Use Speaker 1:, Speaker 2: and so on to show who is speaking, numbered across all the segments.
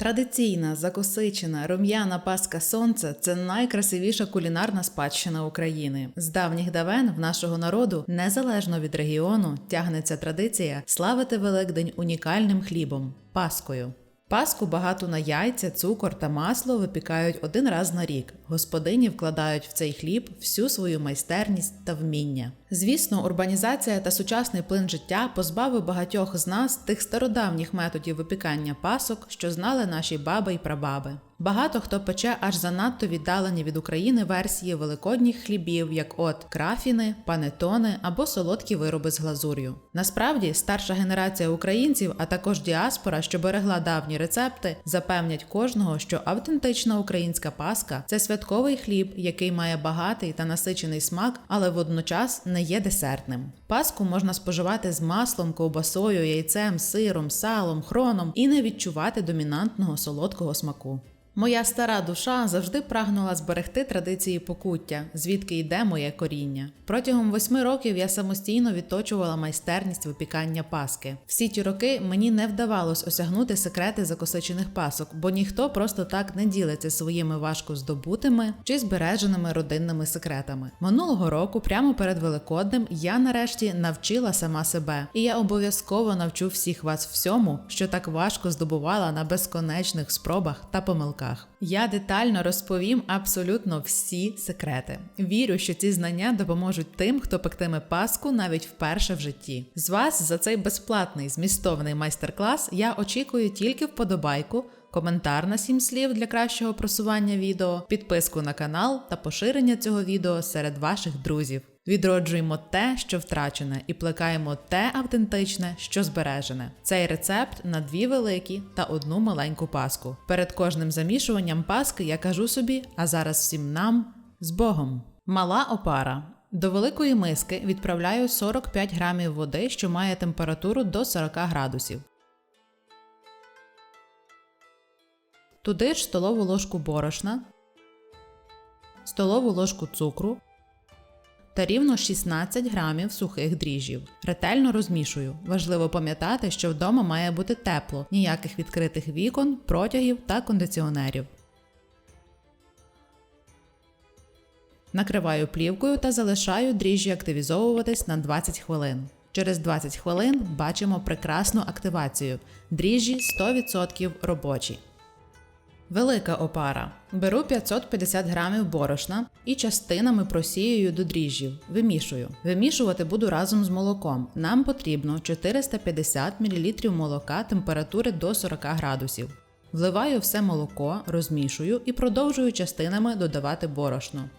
Speaker 1: Традиційна, закосичена, рум'яна паска сонця це найкрасивіша кулінарна спадщина України. З давніх давен в нашого народу, незалежно від регіону, тягнеться традиція славити Великдень унікальним хлібом паскою. Паску багату на яйця, цукор та масло випікають один раз на рік. Господині вкладають в цей хліб всю свою майстерність та вміння. Звісно, урбанізація та сучасний плин життя позбавив багатьох з нас тих стародавніх методів випікання пасок, що знали наші баби й прабаби. Багато хто пече аж занадто віддалені від України версії великодніх хлібів, як от крафіни, панетони або солодкі вироби з глазур'ю. Насправді, старша генерація українців, а також діаспора, що берегла давні рецепти, запевнять кожного, що автентична українська паска це святковий хліб, який має багатий та насичений смак, але водночас не є десертним. Паску можна споживати з маслом, ковбасою, яйцем, сиром, салом, хроном і не відчувати домінантного солодкого смаку. Моя стара душа завжди прагнула зберегти традиції покуття, звідки йде моє коріння. Протягом восьми років я самостійно відточувала майстерність випікання паски. Всі ті роки мені не вдавалось осягнути секрети закосичених пасок, бо ніхто просто так не ділиться своїми важко здобутими чи збереженими родинними секретами. Минулого року, прямо перед Великоднем, я нарешті навчила сама себе, і я обов'язково навчу всіх вас всьому, що так важко здобувала на безконечних спробах та помилках. Я детально розповім абсолютно всі секрети. Вірю, що ці знання допоможуть тим, хто пектиме паску навіть вперше в житті. З вас за цей безплатний змістовний майстер-клас я очікую тільки вподобайку. Коментар на 7 слів для кращого просування відео, підписку на канал та поширення цього відео серед ваших друзів. Відроджуємо те, що втрачене, і плекаємо те автентичне, що збережене. Цей рецепт на дві великі та одну маленьку паску. Перед кожним замішуванням паски я кажу собі, а зараз всім нам з Богом. Мала опара. До великої миски відправляю 45 грамів води, що має температуру до 40 градусів. Туди ж столову ложку борошна, столову ложку цукру та рівно 16 грамів сухих дріжджів. Ретельно розмішую. Важливо пам'ятати, що вдома має бути тепло, ніяких відкритих вікон, протягів та кондиціонерів. Накриваю плівкою та залишаю дріжджі активізовуватись на 20 хвилин. Через 20 хвилин бачимо прекрасну активацію. Дріжджі 100% робочі. Велика опара. Беру 550 грамів борошна і частинами просіюю до дріжджів. Вимішую. Вимішувати буду разом з молоком. Нам потрібно 450 мл молока температури до 40 градусів. Вливаю все молоко, розмішую і продовжую частинами додавати борошно.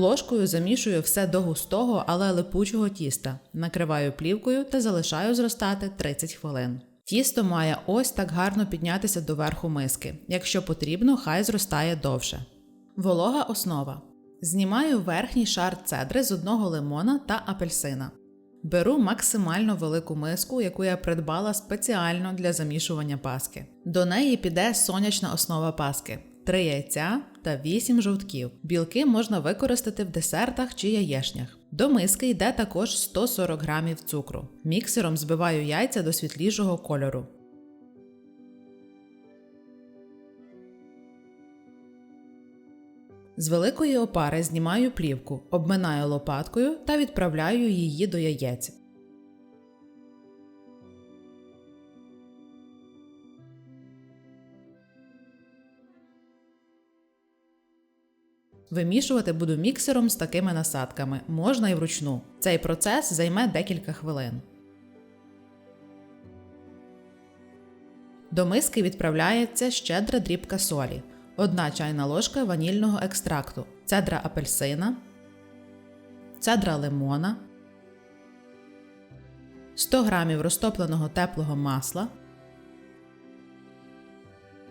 Speaker 1: Ложкою замішую все до густого, але липучого тіста. Накриваю плівкою та залишаю зростати 30 хвилин. Тісто має ось так гарно піднятися до верху миски. Якщо потрібно, хай зростає довше. Волога основа. Знімаю верхній шар цедри з одного лимона та апельсина. Беру максимально велику миску, яку я придбала спеціально для замішування паски. До неї піде сонячна основа паски. 3 яйця та 8 жовтків. Білки можна використати в десертах чи яєшнях. До миски йде також 140 грамів цукру. Міксером збиваю яйця до світлішого кольору. З великої опари знімаю плівку, обминаю лопаткою та відправляю її до яєць. Вимішувати буду міксером з такими насадками, можна і вручну. Цей процес займе декілька хвилин. До миски відправляється щедра дрібка солі, 1 чайна ложка ванільного екстракту, цедра апельсина, цедра лимона, 100 г розтопленого теплого масла,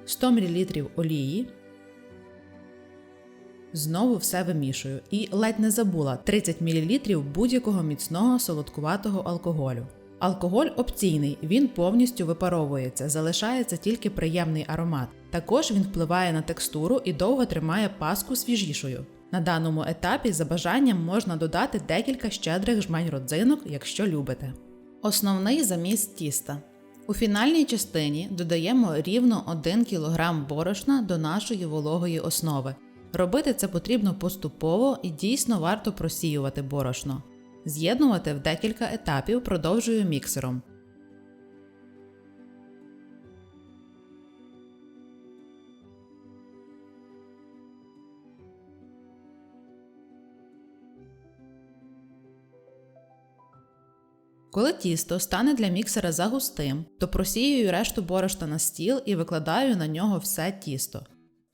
Speaker 1: 100 мл олії. Знову все вимішую і ледь не забула 30 мл будь-якого міцного солодкуватого алкоголю. Алкоголь опційний, він повністю випаровується, залишається тільки приємний аромат. Також він впливає на текстуру і довго тримає паску свіжішою. На даному етапі за бажанням можна додати декілька щедрих жмень родзинок, якщо любите. Основний заміс тіста. У фінальній частині додаємо рівно 1 кг борошна до нашої вологої основи. Робити це потрібно поступово і дійсно варто просіювати борошно. З'єднувати в декілька етапів продовжую міксером. Коли тісто стане для міксера загустим, то просіюю решту борошна на стіл і викладаю на нього все тісто.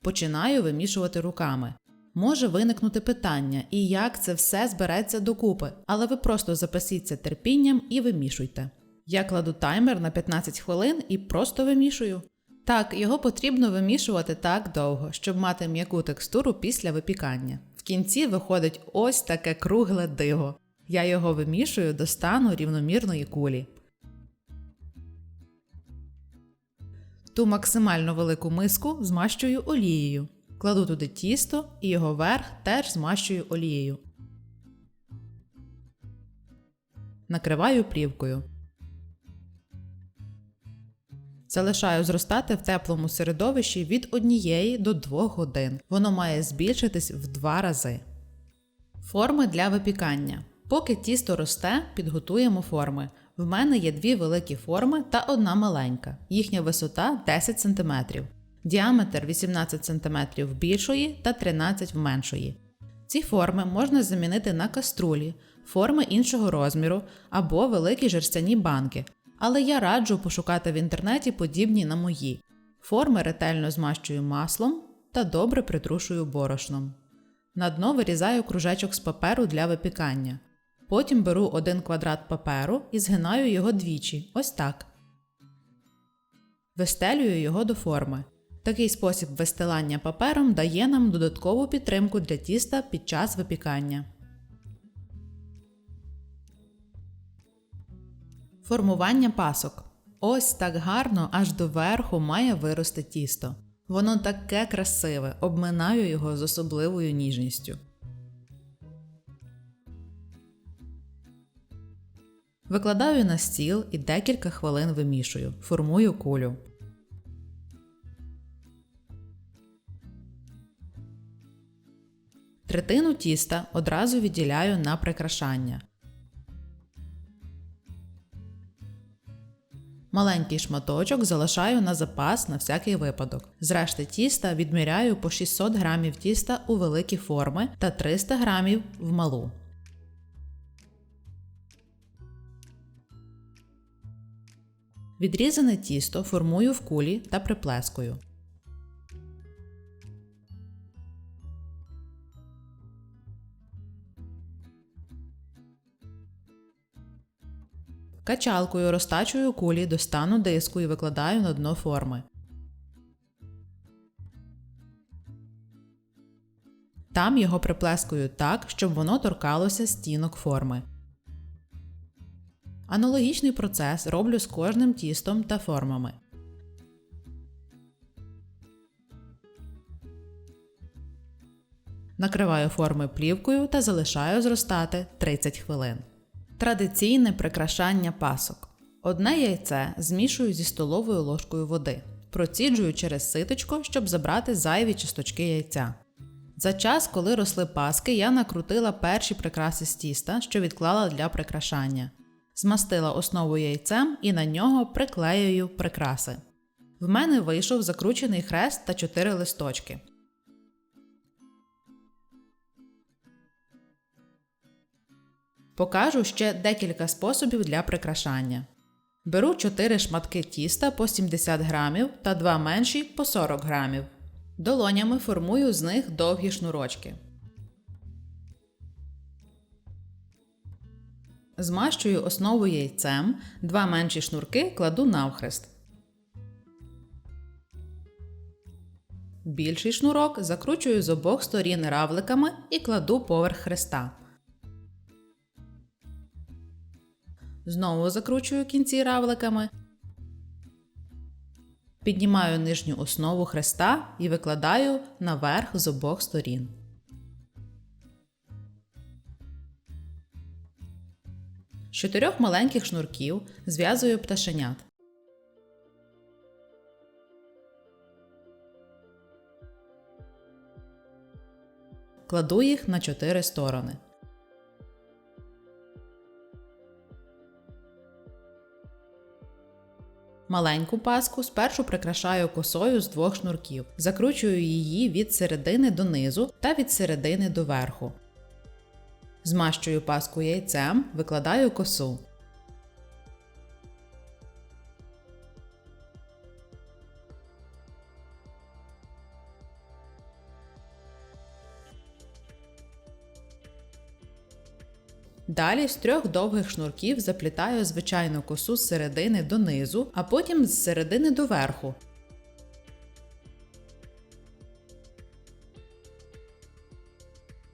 Speaker 1: Починаю вимішувати руками. Може виникнути питання, і як це все збереться докупи, але ви просто запасіться терпінням і вимішуйте. Я кладу таймер на 15 хвилин і просто вимішую. Так, його потрібно вимішувати так довго, щоб мати м'яку текстуру після випікання. В кінці виходить ось таке кругле диво. Я його вимішую до стану рівномірної кулі. Ту максимально велику миску змащую олією. Кладу туди тісто і його верх теж змащую олією. Накриваю плівкою. Залишаю зростати в теплому середовищі від 1 до 2 годин. Воно має збільшитись в 2 рази. Форми для випікання. Поки тісто росте, підготуємо форми. В мене є дві великі форми та одна маленька. Їхня висота 10 см, діаметр 18 см більшої та 13 в меншої. Ці форми можна замінити на каструлі, форми іншого розміру або великі жерстяні банки, але я раджу пошукати в інтернеті подібні на мої. Форми ретельно змащую маслом та добре притрушую борошном. На дно вирізаю кружечок з паперу для випікання. Потім беру один квадрат паперу і згинаю його двічі, ось так. Вистелюю його до форми. Такий спосіб вистилання папером дає нам додаткову підтримку для тіста під час випікання. Формування пасок. Ось так гарно аж до верху має вирости тісто. Воно таке красиве, обминаю його з особливою ніжністю. Викладаю на стіл і декілька хвилин вимішую, формую кулю. Третину тіста одразу відділяю на прикрашання. Маленький шматочок залишаю на запас на всякий випадок. З решти тіста відміряю по 600 г тіста у великі форми та 300 г в малу. Відрізане тісто формую в кулі та приплескую. Качалкою розтачую кулі до стану диску і викладаю на дно форми. Там його приплескую так, щоб воно торкалося стінок форми. Аналогічний процес роблю з кожним тістом та формами. Накриваю форми плівкою та залишаю зростати 30 хвилин. Традиційне прикрашання пасок. Одне яйце змішую зі столовою ложкою води. Проціджую через ситочко, щоб забрати зайві часточки яйця. За час, коли росли паски, я накрутила перші прикраси з тіста, що відклала для прикрашання. Змастила основу яйцем і на нього приклеюю прикраси. В мене вийшов закручений хрест та 4 листочки. Покажу ще декілька способів для прикрашання. Беру 4 шматки тіста по 70 грамів та 2 менші по 40 грамів. Долонями формую з них довгі шнурочки. Змащую основу яйцем, два менші шнурки кладу навхрест. Більший шнурок закручую з обох сторін равликами і кладу поверх хреста. Знову закручую кінці равликами. Піднімаю нижню основу хреста і викладаю наверх з обох сторін. З чотирьох маленьких шнурків зв'язую пташенят. Кладу їх на чотири сторони. Маленьку паску спершу прикрашаю косою з двох шнурків, закручую її від середини до низу та від середини до верху. Змащую паску яйцем, викладаю косу. Далі з трьох довгих шнурків заплітаю звичайну косу з середини до низу, а потім з середини до верху.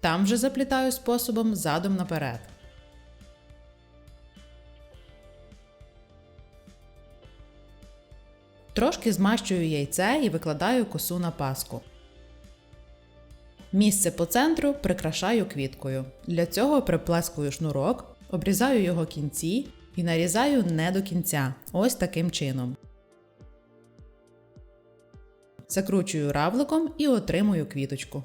Speaker 1: Там вже заплітаю способом задом наперед. Трошки змащую яйце і викладаю косу на паску. Місце по центру прикрашаю квіткою. Для цього приплескую шнурок, обрізаю його кінці і нарізаю не до кінця. Ось таким чином. Закручую равликом і отримую квіточку.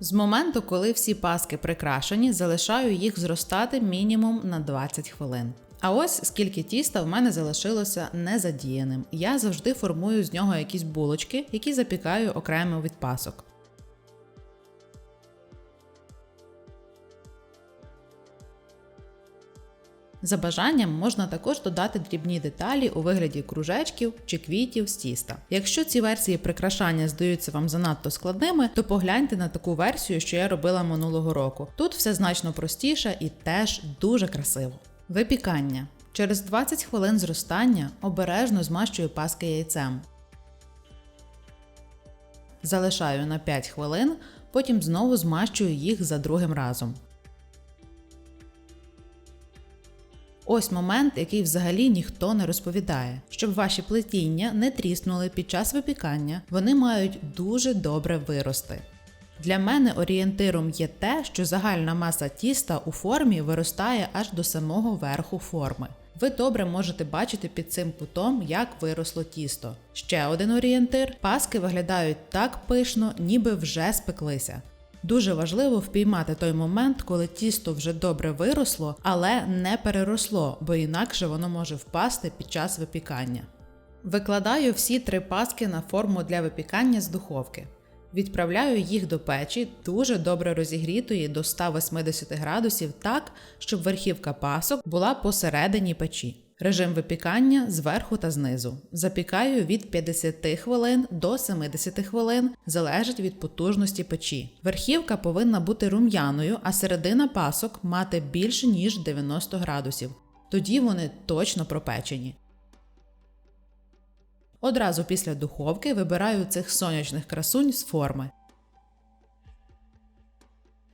Speaker 1: З моменту, коли всі паски прикрашені, залишаю їх зростати мінімум на 20 хвилин. А ось скільки тіста в мене залишилося незадіяним. Я завжди формую з нього якісь булочки, які запікаю окремо від пасок. За бажанням можна також додати дрібні деталі у вигляді кружечків чи квітів з тіста. Якщо ці версії прикрашання здаються вам занадто складними, то погляньте на таку версію, що я робила минулого року. Тут все значно простіше і теж дуже красиво. Випікання. Через 20 хвилин зростання обережно змащую паски яйцем. Залишаю на 5 хвилин, потім знову змащую їх за другим разом. Ось момент, який взагалі ніхто не розповідає. Щоб ваші плетіння не тріснули під час випікання, вони мають дуже добре вирости. Для мене орієнтиром є те, що загальна маса тіста у формі виростає аж до самого верху форми. Ви добре можете бачити під цим кутом, як виросло тісто. Ще один орієнтир: паски виглядають так пишно, ніби вже спеклися. Дуже важливо впіймати той момент, коли тісто вже добре виросло, але не переросло, бо інакше воно може впасти під час випікання. Викладаю всі три паски на форму для випікання з духовки. Відправляю їх до печі, дуже добре розігрітої до 180 градусів так, щоб верхівка пасок була посередині печі. Режим випікання зверху та знизу. Запікаю від 50 хвилин до 70 хвилин, залежить від потужності печі. Верхівка повинна бути рум'яною, а середина пасок мати більше ніж 90 градусів. Тоді вони точно пропечені. Одразу після духовки вибираю цих сонячних красунь з форми.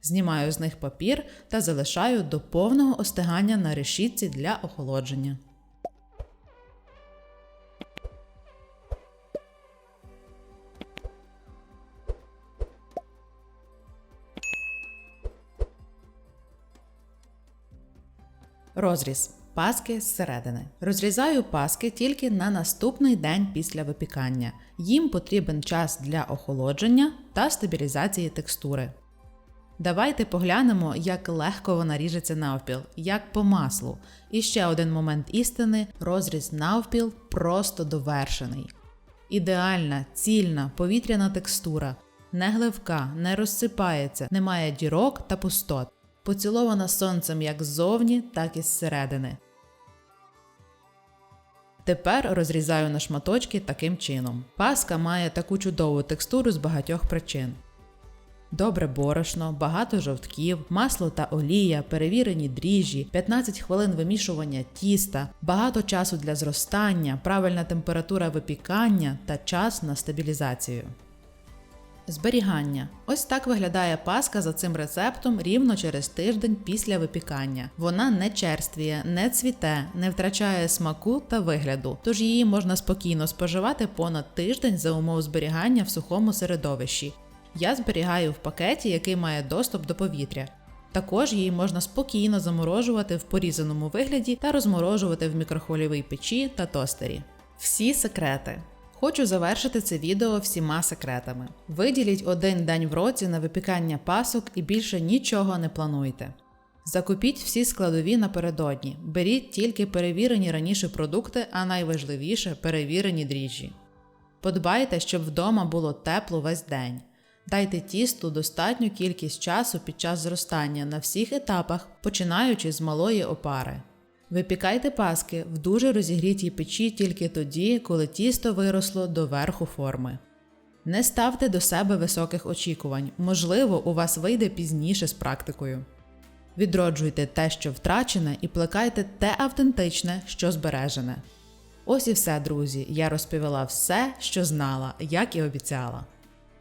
Speaker 1: Знімаю з них папір та залишаю до повного остигання на решітці для охолодження. Розріз. Паски зсередини. Розрізаю паски тільки на наступний день після випікання. Їм потрібен час для охолодження та стабілізації текстури. Давайте поглянемо, як легко вона ріжеться навпіл, як по маслу. І ще один момент істини: розріз навпіл просто довершений. Ідеальна, цільна, повітряна текстура, не гливка, не розсипається, немає дірок та пустот поцілована сонцем як ззовні, так і зсередини. Тепер розрізаю на шматочки таким чином. Паска має таку чудову текстуру з багатьох причин. Добре борошно, багато жовтків, масло та олія, перевірені дріжджі, 15 хвилин вимішування тіста, багато часу для зростання, правильна температура випікання та час на стабілізацію. Зберігання. Ось так виглядає паска за цим рецептом рівно через тиждень після випікання. Вона не черствіє, не цвіте, не втрачає смаку та вигляду, тож її можна спокійно споживати понад тиждень за умов зберігання в сухому середовищі. Я зберігаю в пакеті, який має доступ до повітря. Також її можна спокійно заморожувати в порізаному вигляді та розморожувати в мікрохвильовій печі та тостері. Всі секрети. Хочу завершити це відео всіма секретами. Виділіть один день в році на випікання пасок і більше нічого не плануйте. Закупіть всі складові напередодні, беріть тільки перевірені раніше продукти, а найважливіше перевірені дріжджі. Подбайте, щоб вдома було тепло весь день. Дайте тісту достатню кількість часу під час зростання на всіх етапах, починаючи з малої опари. Випікайте паски в дуже розігрітій печі тільки тоді, коли тісто виросло до верху форми. Не ставте до себе високих очікувань, можливо, у вас вийде пізніше з практикою. Відроджуйте те, що втрачене, і плекайте те автентичне, що збережене. Ось і все, друзі. Я розповіла все, що знала, як і обіцяла.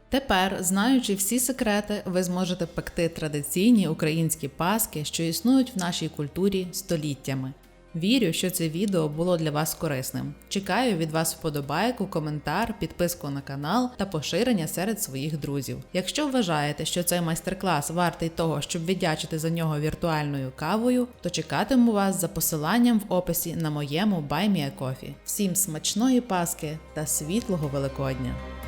Speaker 1: Тепер, знаючи всі секрети, ви зможете пекти традиційні українські паски, що існують в нашій культурі століттями. Вірю, що це відео було для вас корисним. Чекаю від вас вподобайку, коментар, підписку на канал та поширення серед своїх друзів. Якщо вважаєте, що цей майстер-клас вартий того, щоб віддячити за нього віртуальною кавою, то чекатиму вас за посиланням в описі на моєму BuyMeACoffee. Всім смачної паски та світлого Великодня!